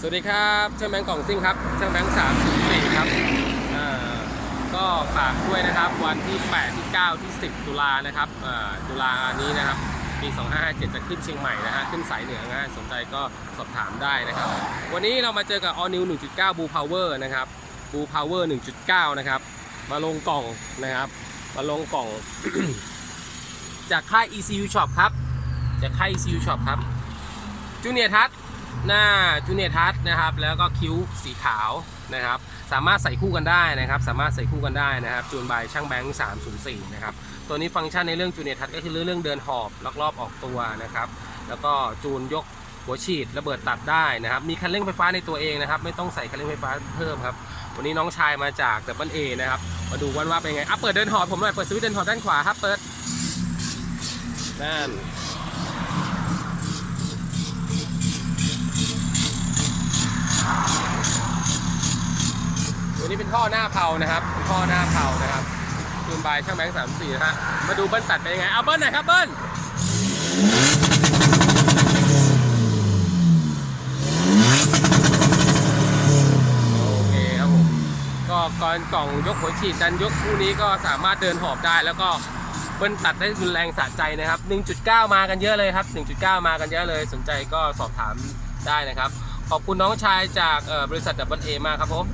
สวัสดีครับช่างแบงค์กล่องซิ่งครับช่างแบงค์304ครับก็ฝากด้วยนะครับวันที่8ที่9ที่ 10 ตุลานะครับตุลานี้นะครับปี2557 จะขึ้นเชียงใหม่นะฮะขึ้นสายเหนือนะฮะสนใจก็สอบถามได้นะครับ วันนี้เรามาเจอกับ All New 1.9 Blue Power นะครับ Blue Power 1.9 นะครับ มาลงกล่องนะครับ มาลงกล่อง จากค่าย ECU Shop ครับ จากค่าย ECU Shop ครับจูเนียทัศ หน้าจูเนียทัศนะครับ แล้วก็คิ้วสีขาวนะครับ สามารถใส่คู่กันได้นะครับ สามารถใส่คู่กันได้นะครับจูนบายช่างแบงค์304 นะครับ ตัวนี้ฟังก์ชันในเรื่องจูเนียทัศก็คือเรื่องเดินหอบลักลอบออกตัวนะครับ แล้วก็จูนยกหัวฉีดระเบิดตัดได้นะครับ มีคันเร่งไฟฟ้าในตัวเองนะครับ ไม่ต้องใส่คันเร่งไฟฟ้าเพิ่มครับ วันนี้น้องชายมาจากดับเบิลเอนะครับ มาดูกันว่าเป็นไงอะเปิดเดินหอบผมหน่อย เปิดสวิตช์เดินหอบด้านขวาครับ เปิดนั่น ตัวนี้เป็นท่อหน้าเผานะครับท่อหน้าเผานะครับจูนบายช่างแบงค์สามสี่นะฮะมาดูเบิ้ลตัดเป็นยังไงเอาเบิ้ลหน่อยครับเบิ้ลโอเคครับผมก็ก่อนกล่องยกหัวฉีดดันยกคู่นี้ก็สามารถเดินหอบได้แล้วก็เบิ้ลตัดได้รุนแรงสะใจนะครับ 1.9 มากันเยอะเลยครับ 1.9 มากันเยอะเลย สนใจก็สอบถามได้นะครับ ขอบคุณน้องชายจากบริษัทดับเบิลเอมากครับผม